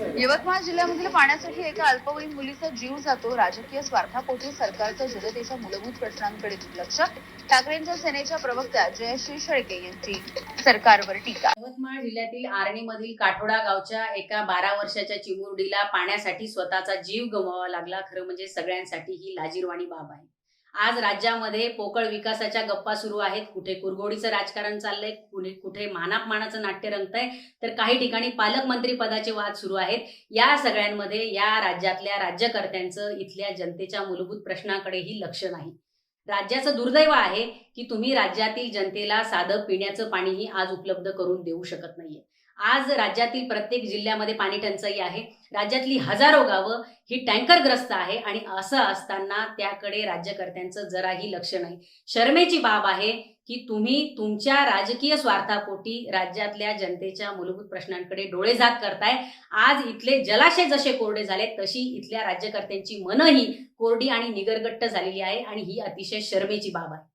यवतमाळ जिल्ह्यामधील पाण्यासाठी एका अल्पवयीन मुलीचा जीव जातो. राजकीय स्वार्थापोटी सरकारचं जनतेच्या मूलभूत प्रश्नांकडे दुर्लक्ष. ठाकरेंच्या सेनेच्या प्रवक्त्या जयश्री शेळके यांची सरकारवर टीका. यवतमाळ जिल्ह्यातील आर्णीमधील काठोडा गावच्या एका बारा वर्षाच्या चिमुरडीला पाण्यासाठी स्वतःचा जीव गमवावा लागला. खरं म्हणजे सगळ्यांसाठी ही लाजीरवाणी बाब आहे. आज राज्यामध्ये पोकळ विकासाच्या गप्पा सुरू आहेत. कुठे कुरघोडीचं राजकारण चाललंय कुठे कुठे मानाप मानाचं नाट्य रंगतंय तर काही ठिकाणी पालकमंत्री पदाचे वाद सुरू आहेत. या सगळ्यांमध्ये या राज्यातल्या राज्यकर्त्यांचं इथल्या जनतेच्या मूलभूत प्रश्नाकडेही लक्ष नाही. राज्याचं दुर्दैव आहे की तुम्ही राज्यातील जनतेला साधं पिण्याचं पाणीही आज उपलब्ध करून देऊ शकत नाहीये. आज राज्यातील प्रत्येक जिल्ह्यामध्ये पाणी टंचाई आहे. राज्यातली हजारो गावं ही टँकरग्रस्त आहे आणि असं असताना त्याकडे राज्यकर्त्यांचं जराही लक्ष नाही. शर्मेची बाब आहे की तुम्ही तुमच्या राजकीय स्वार्थापोटी राज्यातल्या जनतेच्या मूलभूत प्रश्नांकडे डोळेझाक करताय. आज इथले जलाशय जसे कोरडे झाले तशी इथल्या राज्यकर्त्यांची मनही कोरडी आणि निगरगट्ट झालेली आहे आणि ही अतिशय शर्मेची बाब आहे.